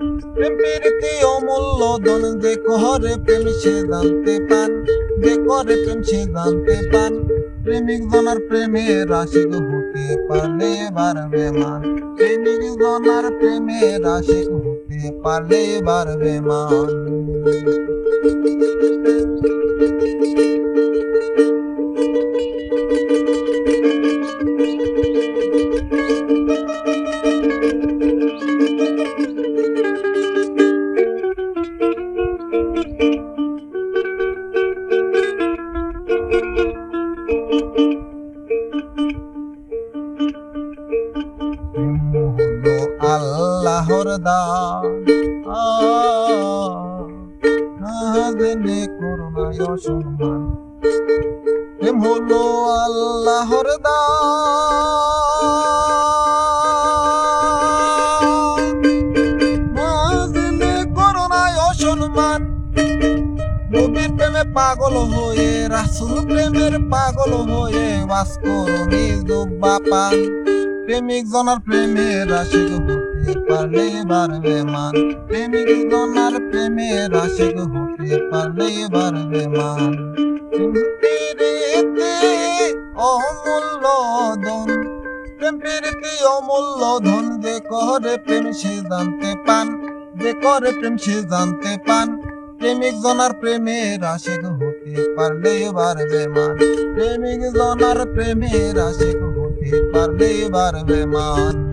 প্রীতি অমূল্য ধন, যে করে প্রেম সে জানতে পান, যে করে প্রেম সে জানতে পান, প্রেমিক জনার প্রেমে রাশিক হতে পারলে বাড়বে মান, প্রেমিক জনার প্রেমে রাশিক হতে পারলে বাড়বে মান। আল্লাহর দান জেনে করুণায় অসম্মান। প্রেম হলো আল্লাহর প্রেমে পাগল হয়ে, রাসুল প্রেমের পাগল হয়ে বাস করুনি বাপান প্রেমিক জনার প্রেমের আশিক পারলে বাড়বে মান। প্রেমিক জনার প্রেমের আশিক হতে পারলে বাড়বে মান। অমূল্য ধন। প্রেম প্রীতি অমূল্য ধন। যে করে প্রেম সে জানতে পান। যে করে প্রেম সে জানতে পান। প্রেমিক জনার প্রেমের আশিক হতে পারলে বাড়বে মান। প্রেমিক জনার প্রেমের আশিক হতে পারলে বাড়বে মান।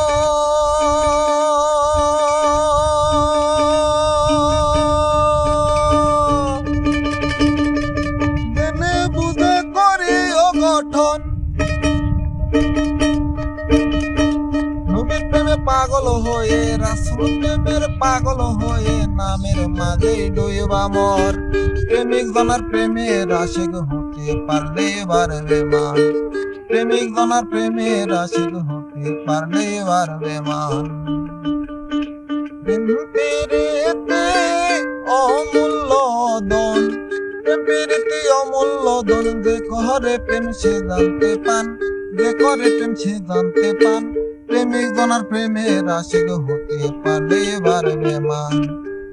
প্রেমে পাগল হয়ে রাসুল প্রেমের পাগল হয়ে, নামের মাঝে ডুইবা প্রেমিক জনার প্রেমের আশিক হতে পারলে বাড়বে মান। প্রেমিক জনার প্রেমের আশিক হতে পারলে বাড়বে মান। প্রেম অমূল্য দন প্রেম প্রীতি অমূল্য দন করে প্রেম সে জানতে পান যে করে প্রেম সে জানতে পান, প্রেমিক জনার প্রেমের আশিক হতে পারলে এবার বেমান।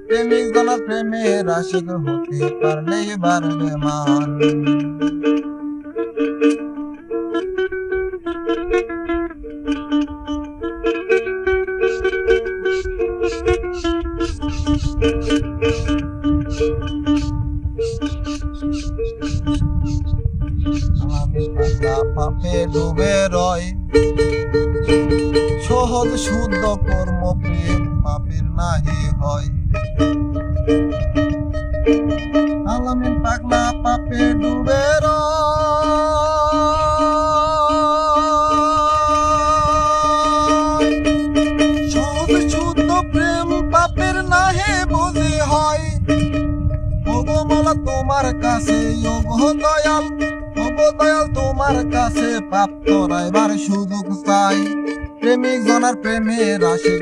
প্রেমিক জনার প্রেমের আশিক হতে পারলে এবার মান পাগলা পাপে ডুবে রয়। সহজ শুদ্ধ কর্ম প্রেম পাপের নাহি হয়। আলামিন পাগলা পাপে ডুবে। সহজ শুদ্ধ প্রেম পাপের নাহি বুঝি হয়। ওগো তোমার কাছে দয়াল। দয়াল তোমার কাছে প্রাপ্ত তোরাইবার সুযোগ চাই প্রেমিক জনার প্রেমের আশিক